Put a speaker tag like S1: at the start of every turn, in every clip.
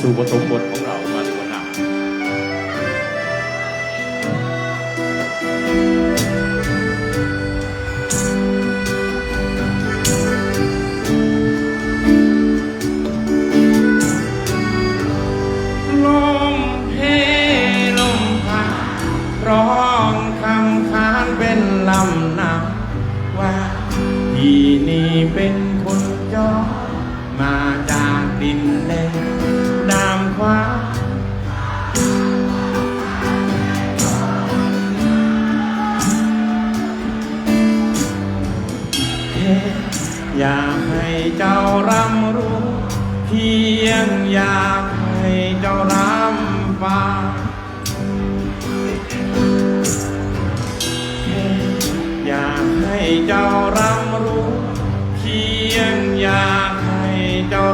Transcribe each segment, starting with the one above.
S1: สู่ปฐมบทของเรามาดีกว่านะ
S2: ลมเพลมพัดร้องคำคานเป็นลำนำว่าที่นี่เป็นคนจอมาจากดินแดน อยากให้เจ้าร่ำรู้ เพียงอยากให้เจ้าร่ำฟังอยากให้เจ้าร่ำรู้ เพียงอยากให้เจ้า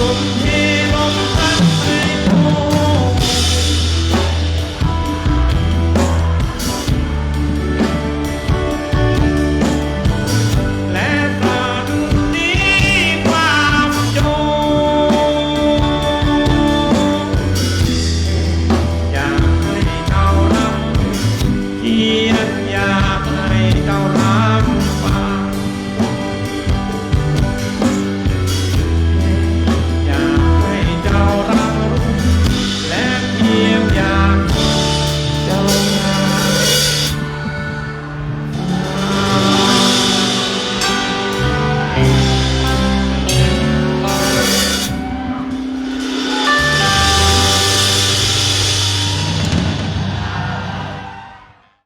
S2: Some